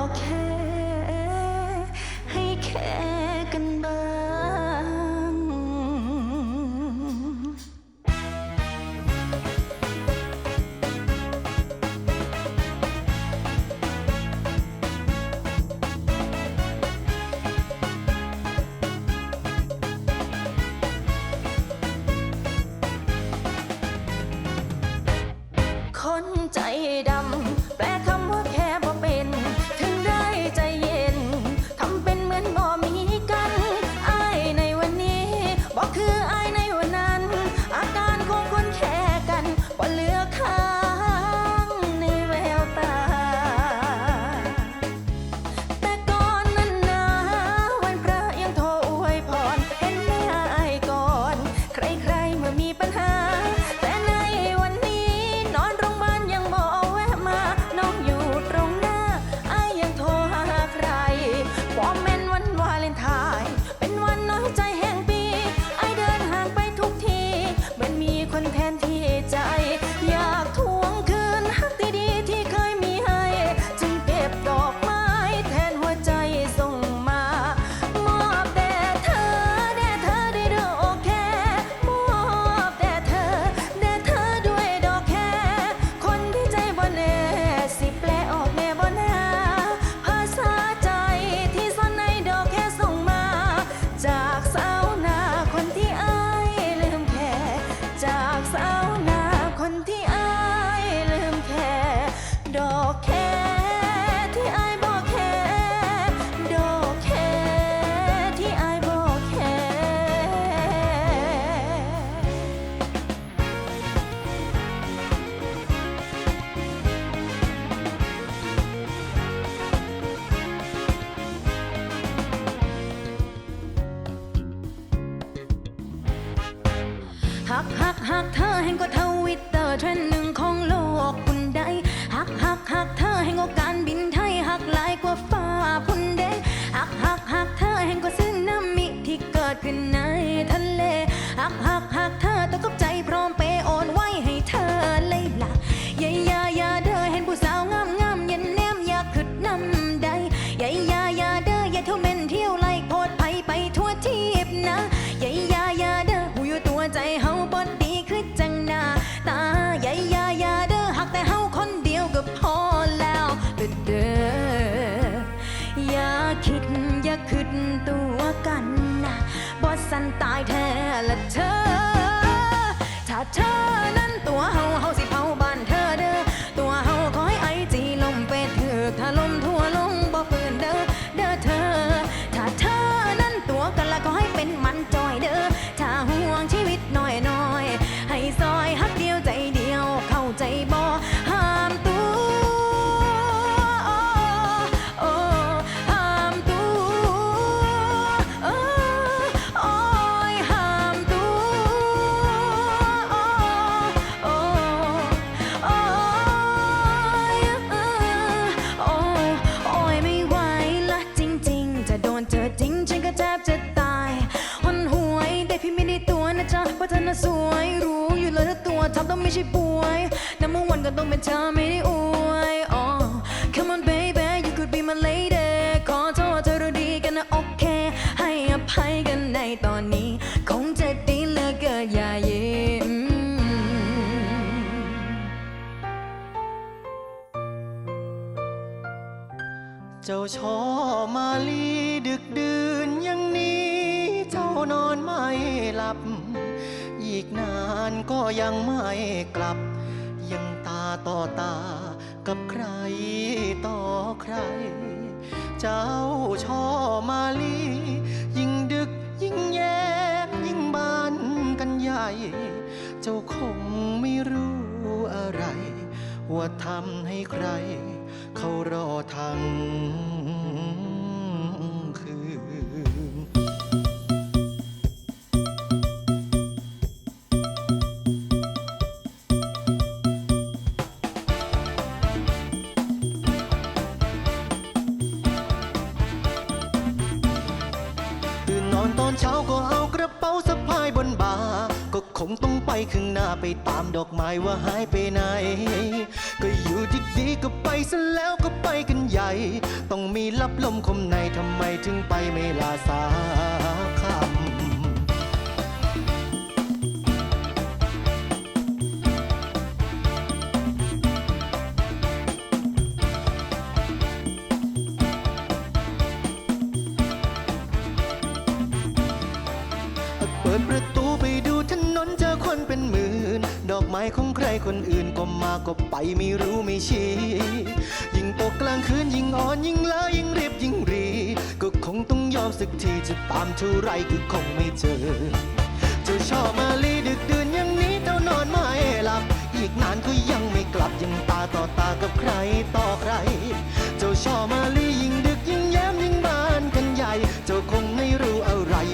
okay. ักเธอแห่งก็ทวิตเตอร์เทรนด์หนึ่งของโลกคุณได้หักหักหักเธอแห่งก็การบินไทยหักหลายกว่าฟ้าพุ่นเด้หักหักหักเธอแห่งกว่าซึนามิที่เกิดขึ้นในทะเลหักหักหักเธอตกกับใจ time. นะจ๊ะว่าเธอน่ะสวยรู้อยู่เลยวถ้าตัวทับต้องไม่ใช่ป่วยน้ำมันวันก็ต้องเป็นเธอไม่ได้อวย oh come on baby you could be my lady ขอโทษเธอรู้ดีกันนะโอเค ให้อภัยกันในตอนนี้ คงจะดีเลือเกินอย่ายิ้เจ้าชอมาลีับ อีกนานก็ยังไม่กลับ ยังตาต่อตากับใครต่อใคร เจ้าช่อมาลี ยิ่งดึกยิ่งแย้มยิ่งบานกันใหญ่ เจ้าคงไม่รู้อะไร ว่าทำให้ใคร เขารอทั้ง อนเช้าก็เอากระเป๋าสะพายบนบ่าก็คงต้องไปข้างหน้าไปตามดอกไม้ว่าหายไปไหน ก็อยู่ดีๆก็ไปซะแล้วก็ไปกันใหญ่ ต้องมีลับลมคมในทำไมถึงไปไม่ลาสา ปิดประตูไปดูถนนเจอคนเป็นหมื่น ดอกไม้ของใครคนอื่นก็มาก็ไปไม่รู้ไม่ชี้ ยิ่งตกกลางคืนยิ่งอ่อนยิ่งเลอยิ่งรีบยิ่งรี ก็คงต้องยอมสักทีจะตามเท่าไรก็คงไม่เจอ เจ้าชอบมาลีดึกดื่นอย่างนี้เจ้านอนไม่หลับ อีกนานก็ยังไม่กลับยังตาต่อตากับใครต่อใคร เจ้าชอบมาลียิ่งดึกยิ่งแย้มยิ่งบานกันใหญ่ เจ้าคง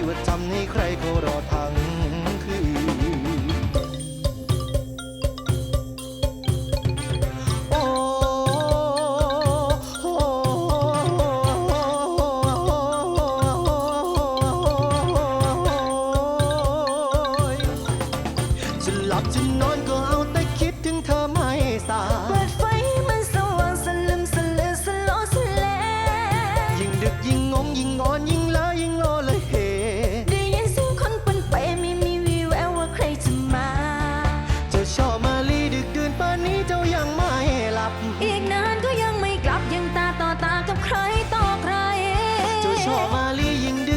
ว่าจำในใครเขารอทั้งคืนโอ้หลับจะนอนก็เอาแต่คิดถึงเธอไม่สาย เปิดไฟมันสว่างสลึมสลือสโลอสแล ยิงดึกยิ่งงงยิ่งงอนยิ่ง มาลียิ่งดื